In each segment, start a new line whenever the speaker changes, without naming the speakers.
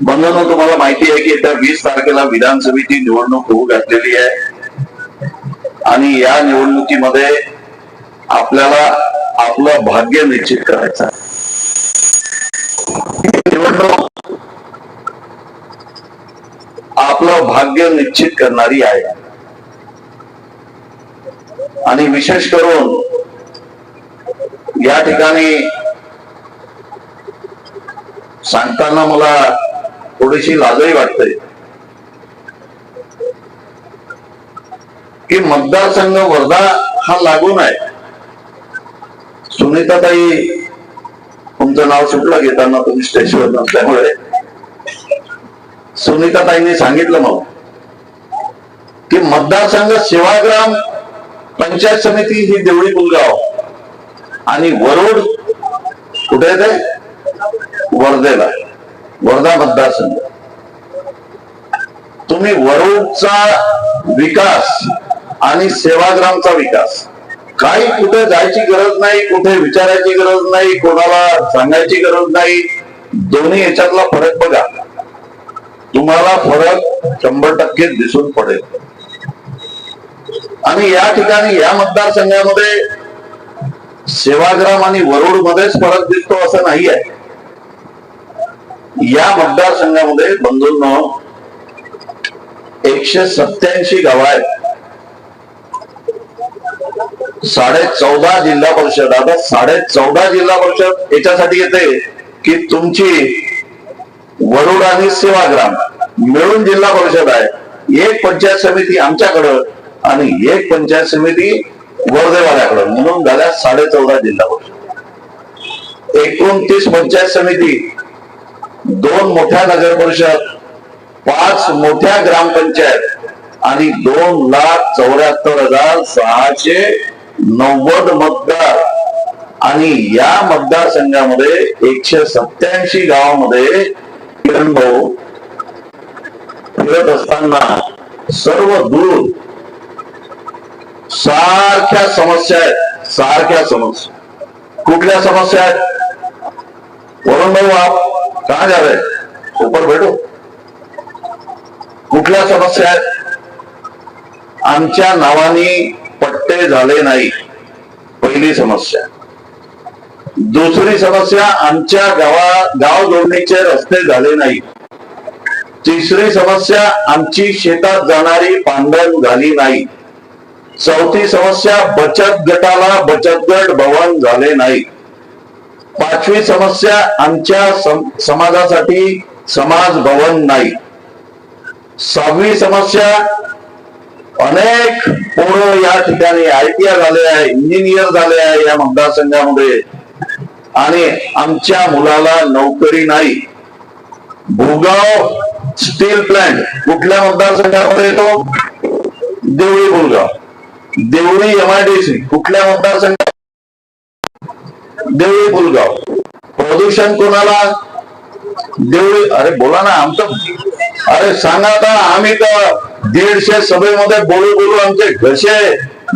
बंधन तुम्हाला माहिती आहे की येत्या वीस तारखेला विधानसभेची निवडणूक होऊ घातलेली आहे. आणि या निवडणुकीमध्ये आपल्याला आपलं भाग्य निश्चित करायचं निवडणूक आपलं भाग्य निश्चित करणारी आहे. आणि विशेष करून या ठिकाणी सांगताना मला थोडीशी लाजही वाटते. की मतदारसंघ वर्धा हा लागून आहे. सुनीताताई तुमचं नाव सुटलं घेताना तुम्ही स्टेशनवर नसल्यामुळे. सुनीताताईंनी सांगितलं मग की मतदारसंघ सेवाग्राम पंचायत समिती ही देवळी पुलगाव आणि वरुड कुठे आहे ते? वर्धेला. वर्धा मतदारसंघ. तुम्ही वरुडचा विकास आणि सेवाग्रामचा विकास काही कुठे जायची गरज नाही कुठे विचारायची गरज नाही कोणाला सांगायची गरज नाही दोन्ही याच्यातला फरक बघा. तुम्हाला फरक शंभर टक्के दिसून पडेल. आणि या ठिकाणी या मतदारसंघामध्ये सेवाग्राम आणि वरुड मध्येच फरक दिसतो असं नाही आहे या मतदारसंघामध्ये बंधूंनो एकशे सत्याऐंशी गाव आहेत. साडे चौदा जिल्हा परिषद. आता साडे चौदा जिल्हा परिषद याच्यासाठी येते की तुमची वरुड आणि सेवाग्राम मिळून जिल्हा परिषद आहे. एक पंचायत समिती आमच्याकडं आणि एक पंचायत समिती वर्धेवाल्याकडं म्हणून झाल्या साडे चौदा जिल्हा परिषद. एकोणतीस पंचायत समिती दोन मोठ्या नगर परिषद पाच मोठ्या ग्रामपंचायत आणि दोन लाख चौऱ्याहत्तर हजार सहाशे नव्वद मतदार. आणि या मतदारसंघामध्ये एकशे सत्याऐंशी गावामध्ये किरण भाऊ फिरत असताना सर्व दूर सारख्या समस्या आहेत सारख्या समस्या. कुठल्या समस्या आहेत? वरुण भाऊ आप कहा जा रहे? ऊपर बैठो। कुठल्या समस्या आहेत आमच्या नावाने पट्टे झाले नाही पहिली समस्या. दुसरी समस्या आमच्या गावा गाव जोडणीचे रस्ते झाले नाही. तिसरी समस्या आमची शेतात जाणारी पांढरण झाली नाही. चौथी समस्या बचत गटाला बचत गट भवन झाले नाही. पाचवी समस्या आमच्या सम- समाजासाठी समाज भवन नाही. सहावी समस्या अनेक पोरं या ठिकाणी आय टी आय झाले आहे इंजिनियर झाले आहे या मतदारसंघामध्ये. आणि आमच्या मुलाला नोकरी नाही. भूगाव स्टील प्लांट कुठल्या मतदारसंघामध्ये येतो? देवळी भुलगाव देवळी एमआयडीसी कुठल्या मतदारसंघात? देवळी पुलगाव प्रदूषण कोणाला? देवळी अरे बोला ना आमचं अरे सांगा आता आम्ही तर दीडशे सभेमध्ये बोलू बोलू आमचे घसे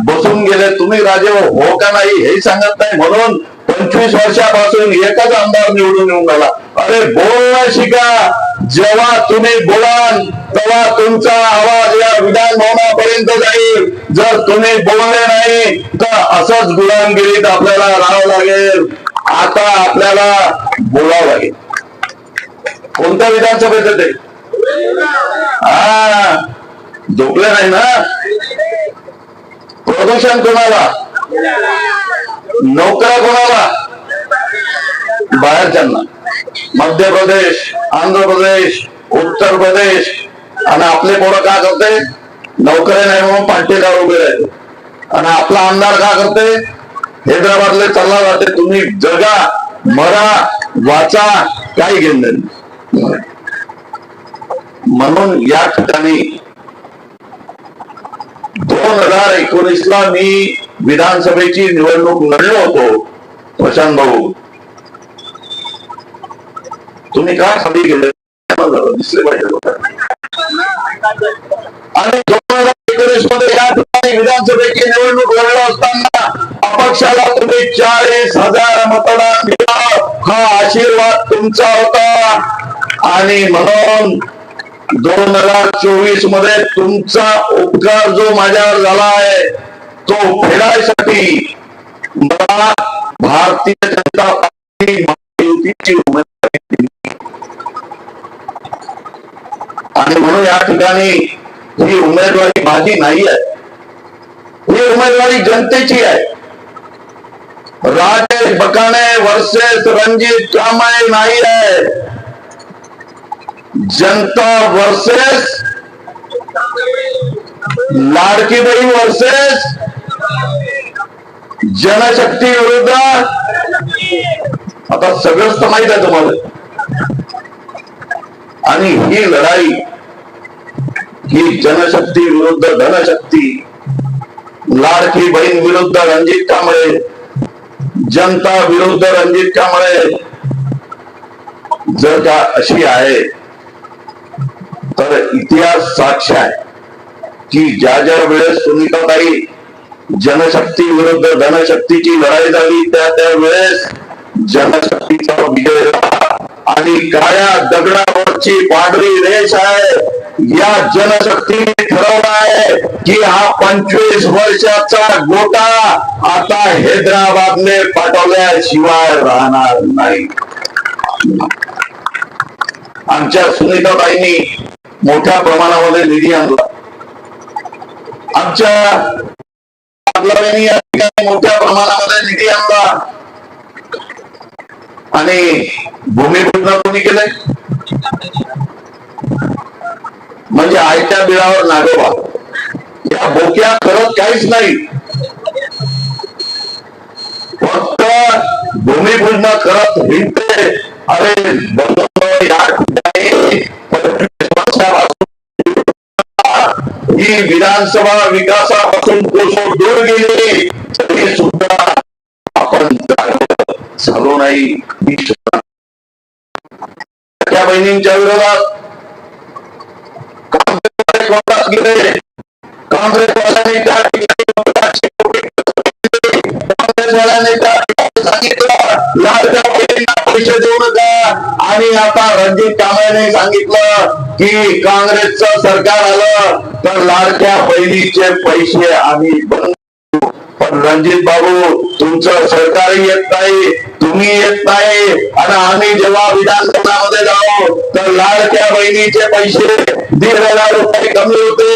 बसून गेले. तुम्ही राजे हो का नाही हे सांगत नाही म्हणून पंचवीस वर्षापासून एकच आमदार निवडून येऊन आला अरे बोलणं शिका. जेव्हा तुम्ही बोलाल तेव्हा तुमचा आवाज या विधान भवनापर्यंत जाईल. जर तुम्ही बोलले नाही तर असंच गुलामगिरीत आपल्याला राहावं लागेल. आता आपल्याला बोलावं लागेल. कोणत्या विधानसभेत ते? हा झोपले नाही ना? प्रदूषण कोणाला? नोकऱ्या कोणाला? बाहेरच्यांना. मध्य प्रदेश आंध्र प्रदेश उत्तर प्रदेश आणि आपले पोरं का करते? नोकरी नाही म्हणून पांटेगाव उभे राहते. आणि आपला आमदार का करते? हैदराबादले चालला जाते. तुम्ही जगा मरा वाचा काही घेऊन नाही. म्हणून या ठिकाणी दोन हजार एकोणीस ला मी विधानसभेची निवडणूक लढलो होतो प्रशांत भाऊ. तुम्ही का खाली गेले? दिसले पाहिजे लोकांना. आणि दोन हजार एकोणीसमध्ये या ठिकाणी विधानसभेची निवडणूक लढला असताना अपक्षाला तुम्ही चाळीस हजार मतदान दिलं. हा आशीर्वाद तुमचा होता. आणि म्हणून दोन हजार चोवीसमध्ये तुमचा उपकार जो माझ्यावर झाला आहे तो फेडायसाठी मला भारतीय जनता पार्टी महायुतीची उमेदवारी दिली आणि म्हणून या ठिकाणी ही उमेदवारी माझी नाही आहे. ही उमेदवारी जनतेची आहे. राजेश बकाने वर्सेस रणजित कांबळे नाही आहे. जनता वर्सेस लाडकीबाई वर्सेस जनशक्ती विरुद्ध. आता सगळंच तर माहीत आहे तुम्हाला. आणि ही लढाई ही जनशक्ती विरुद्ध धनशक्ती. लाडकी बहीण विरुद्ध रणजित कांबळे. जनता विरुद्ध रणजित कांबळे. जर का अशी आहे तर इतिहास साक्ष आहे की ज्या ज्या वेळेस सुनीताताई जनशक्ती विरुद्ध धनशक्तीची लढाई झाली त्या त्या वेळेस जनशक्तीचा विजय आणि काळ्या दगडावरची पांढरी रेष आहे. या जनशक्तीने ठरवलं आहे की हा पंचवीस वर्षाचा गोटा आता हैदराबादने पाठवल्याशिवाय राहणार नाही. आमच्या सुनीताबाईंनी मोठ्या प्रमाणामध्ये निधी आणला. आमच्या या ठिकाणी मोठ्या प्रमाणामध्ये निधी आणला. आणि भूमिपूजन कोणी केलंय. म्हणजे आयत्या बिळावर नागोबा. या बोक्या करत काहीच नाही. फक्त भूमिपूजन करत हिंडते. अरे ही विधानसभा विकासापासून कोसो दूर गेली तरी सुद्धा आपण झालो नाही. त्या बहिणींच्या विरोधात कोर्टात गेले काँग्रेसवाल्यांनी त्या ठिकाणी कोर्टाची कोठडी बसवली. काँग्रेसवाल्यांनी त्या ठिकाणी सांगितलं लाडक्या बहिणींना पैसे देऊ नका आणि आता रणजित कांबळेने सांगितलं की काँग्रेसचं सरकार आलं तर लाडक्या बहिणीचे पैसे आम्ही बंद रणजित बाबू तुमचं सरकारही येत नाही तुम्ही येत नाही आणि आम्ही जेव्हा विधानसभामध्ये जाऊ तर लाडक्या बहिणीचे पैसे दीड हजार रुपये कमी होते.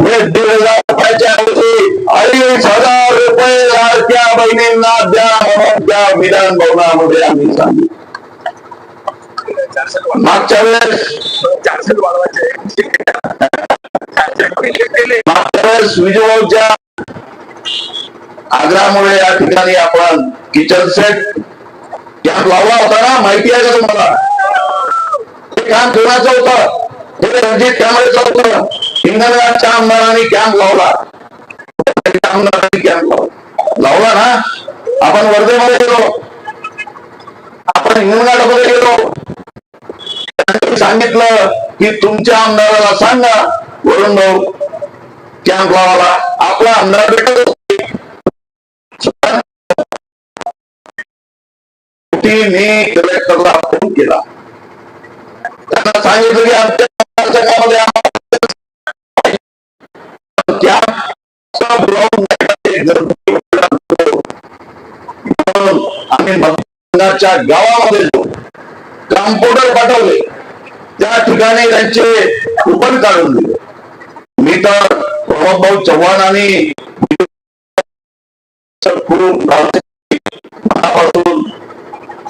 हे दीड हजार रुपयाच्या ऐवजी अडीच हजार रुपये लाडक्या बहिणींना द्या म्हणून त्या विधान भवनामध्ये आम्ही सांगितलं मागच्या वेळेस मागच्या वेळेस विजयभाऊच्या आग्रहामुळे या ठिकाणी आपण किचन सेट कॅम्प लावला होता ना माहिती आहे का तुम्हाला? हे काम कोणाचं होतं? हे रणजित कांबळेचं होतं. हिंगणघाटच्या आमदारांनी कॅम्प लावला. आमदारांनी कॅम्प लावला. लावला ना? आपण वर्धेमध्ये गेलो. आपण हिंगणघाटमध्ये गेलो. त्यांनी सांगितलं की तुमच्या आमदाराला सांगा. वरुण भाऊ कॅम्प लावाला आपला आमदार भेटतो. होता. मी कलेक्टरला फोन केला. त्यांना सांगितलं की आमच्या मतदारसंघामध्ये आम्ही मतदानाच्या गावामध्ये जाऊ. कॉम्प्युटर पाठवले. त्या ठिकाणी त्यांचे कुपन काढून दिले. मी तर प्रमोद भाऊ चव्हाण आणि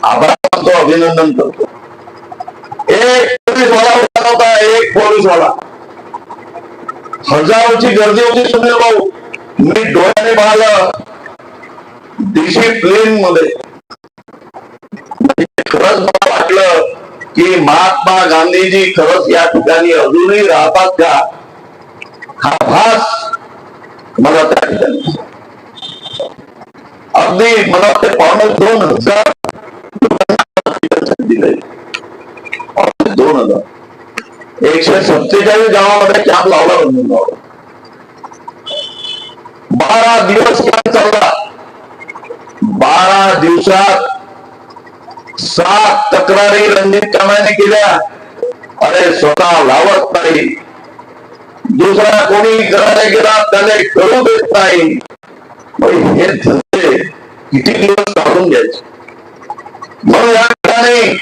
आभार मानतो अभिनंदन करतो. एक पोलीसवाला होता नव्हता एक पोलीसवाला हजारोची गर्दी होती सुनील भाऊ. मी डोळ्याने पाहिलं डिसिप्लिनमध्ये. खरंच मला वाटलं की महात्मा गांधीजी खरंच या ठिकाणी अजूनही राहतात का? हा भास मला त्या ठिकाणी. अगदी मला ते पावणे दोन हजार दिले दोन हजार एकशे सत्तेचाळीस गावामध्ये कॅम्प लावला बंधून बारा दिवस कॅम्प चालला. बारा दिवसात सात तक्रारी रणजित कामाने केल्या. अरे स्वतः लावत नाही. दुसरा कोणी करायला गेला त्याने करू देत नाही. हे धंदे किती दिवस काढून घ्यायचे? म्हणून या ठिकाणी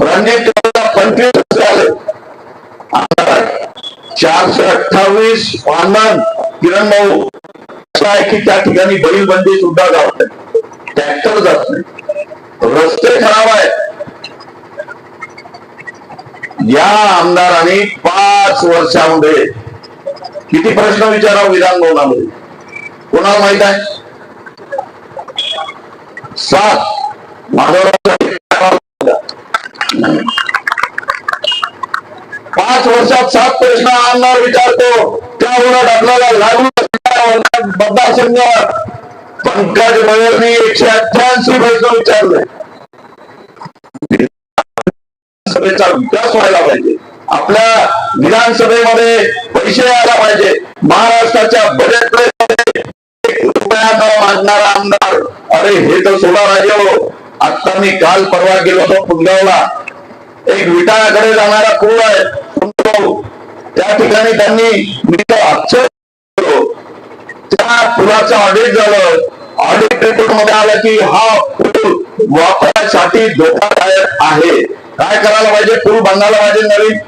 रणजित पंचवीस चारशे अठ्ठावीस वाहन किरण भाऊ असं आहे की त्या ठिकाणी बैलबंदी सुद्धा जात नाही ट्रॅक्टर जात नाही रस्ते खराब आहेत या आमदारांनी पाच वर्षामध्ये किती प्रश्न विचारावं विधान भवनामध्ये कोणाला माहीत आहे सात. माधवराव पाच वर्षात सात प्रश्न आमदार विचारतो. त्यामुळे आपल्याला लागू मतदारसंघ पंकज मयूरनी एकशे अठ्ठ्याऐंशी प्रश्न विचारले. सभेचा विकास व्हायला पाहिजे. आपल्या विधानसभेमध्ये पैसे यायला पाहिजे. महाराष्ट्राच्या बजेट रुपया न मागणारा आमदार अरे हे तर सोडा राजे हो. आता मी काल परवा गेलो होतो पुंगावला एक विटाळाकडे जाणारा पूल आहे त्या ठिकाणी त्यांनी मी तो आश्चर्य त्या पुलाचं ऑडिट झालं. ऑडिट रिपोर्टमध्ये आलं की हा पूल वापरासाठी धोकादायक आहे. काय करायला पाहिजे? पूल बांधायला पाहिजे नवीन?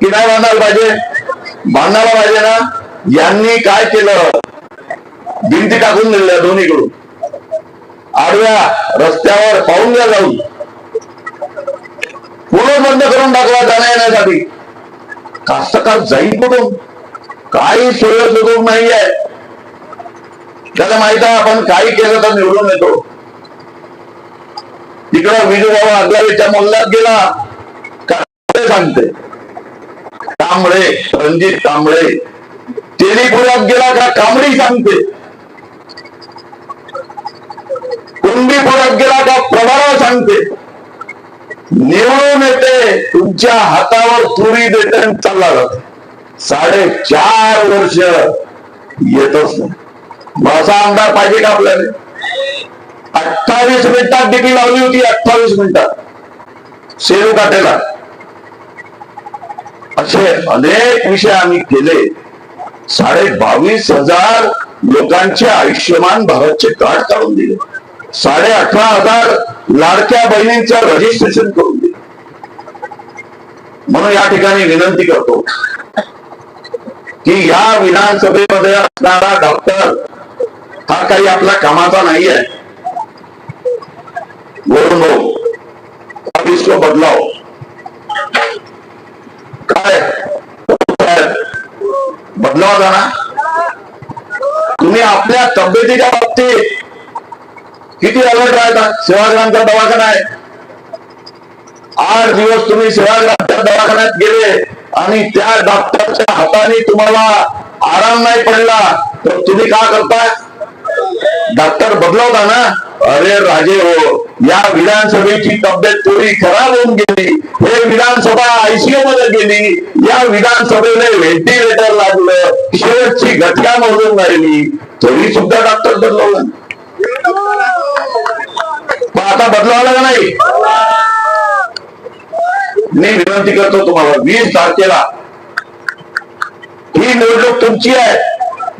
की नाही बांधायला पाहिजे? बांधायला पाहिजे ना? यांनी काय केलं? भिंती टाकून दिल्या दोन्हीकडून. आडव्या रस्त्यावर पाहून घ्या जाऊन. पूल बंद करून टाकला जाण्या येण्यासाठी. कास्तकार जाईल कुठून? काही सोय सुरू नाही आहे त्याला माहीत आहे आपण काही केलं तर निवडून येतो. तिकडं विजूबाबा आगलावीच्या मोल्ल्यात गेला. काय सांगते. कांबळे रणजित कांबळे. तेलीपुरात गेला का? कांबळी सांगते. कुंडीपुरात गेला का सांगते. निवडून येते तुमच्या हातावर तुरी देते आणि चालला जाते. साडेचार वर्ष येतच नाही. असा आमदार पाहिजे का आपल्याला? अठ्ठावीस मिनिटात डिग्री लावली होती अठ्ठावीस मिनिटात. सेलू काटेला असे अनेक विषय आम्ही केले. साडे बावीस हजार लोकांचे आयुष्यमान भारतचे कार्ड काढून दिले. साडे अठरा हज़ार लाडक्या बहिणींचं रजिस्ट्रेशन ठिकाणी विनंती करतो की असणारा डॉक्टर हा काही आपला कामाचा नाही आहे वरुण भाऊ अब बदलाव. बदलाव जाणार? तुम्ही आपल्या तब्येतीच्या बाबतीत किती अलर्ट राहता? सेवाग्रामचा दवाखाना आहे आठ दिवस तुम्ही सेवाग्रामच्या दवाखान्यात गेले आणि त्या डॉक्टरच्या हाताने तुम्हाला आराम नाही पडला. तर तुम्ही का करताय? डॉक्टर बदलवता ना? अरे राजे हो या विधानसभेची तब्येत थोडी खराब होऊन गेली. हे विधानसभा आयसीयू मध्ये गेली. या विधानसभेने व्हेंटिलेटर लागलं शेवटची घटका मोजून राहिली. तरी सुद्धा डॉक्टर बदलवला. पण आता बदलावलं का नाही. मी विनंती करतो तुम्हाला वीस तारखेला ही निवडणूक तुमची आहे.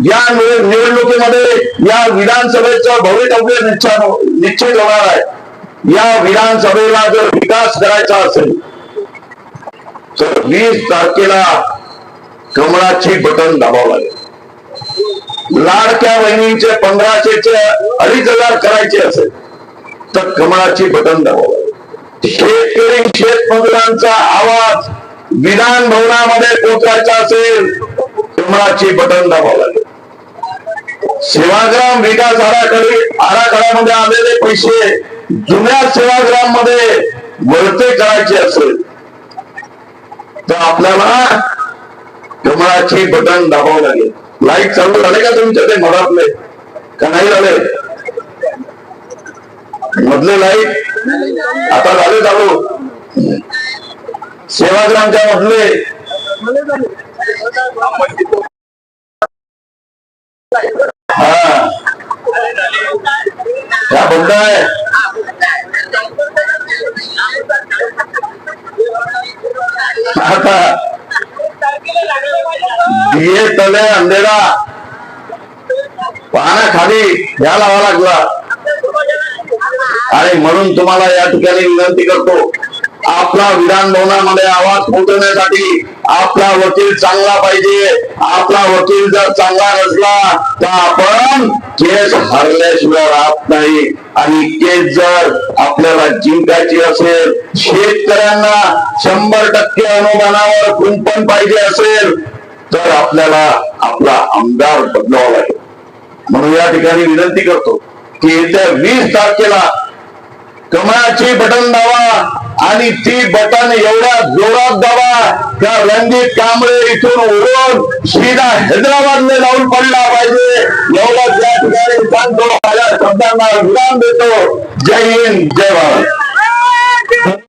या निवडणुकीमध्ये या विधानसभेचं भवितव्य निश्चित निश्चित होणार आहे. या विधानसभेला जर विकास करायचा असेल तर वीस तारखेला कमळाची बटन दाबावं लागेल. लाडक्या बहिणींचे पंधराशेचे अडीच हजार करायचे असेल तर कमळाची बटन दाबावं. लागेल शेतकरी शेतमजुरांचा आवाज विधान भवनामध्ये पोहोचायचा असेल कमळाची बटन दाबावं लागेल. सेवाग्राम विकास आराखडे आराखड्यामध्ये आलेले पैसे जुन्या सेवाग्राममध्ये वळते करायचे असेल तर आपल्याला कमळाची बटन दाबावं लागेल. लाइट चालू झाले का तुमच्या ते मधातले? का नाही झाले मधले लाइट? आता झाले चालू. सेवाग्रामच्या मधले. हा. ह्या बंद आहे. आता दिये तले अंधेरा. पाना खाली ह्या लावा लागला. आणि म्हणून तुम्हाला या ठिकाणी विनंती करतो आपला विधान भवनामध्ये आवाज पोहोचवण्यासाठी आपला वकील चांगला पाहिजे. आपला वकील जर चांगला नसला तर आपण केस हरल्याशिवाय राहत नाही. आणि केस जर आपल्याला जिंकायची असेल शेतकऱ्यांना शंभर टक्के अनुदानावर कुंपण पाहिजे असेल तर आपल्याला आपला आमदार बदलावा लागेल. म्हणून या ठिकाणी विनंती करतो की येत्या वीस तारखेला कमळाचे बटन दावा आणि ती बटन एवढ्या जोरात दावा त्या रणजित कांबळे इथून उडून सीधा हैदराबादने जाऊन पडला पाहिजे. एवढा त्या ठिकाणी सांगतो माझ्या शब्दांना विराम देतो. जय हिंद जय भारत.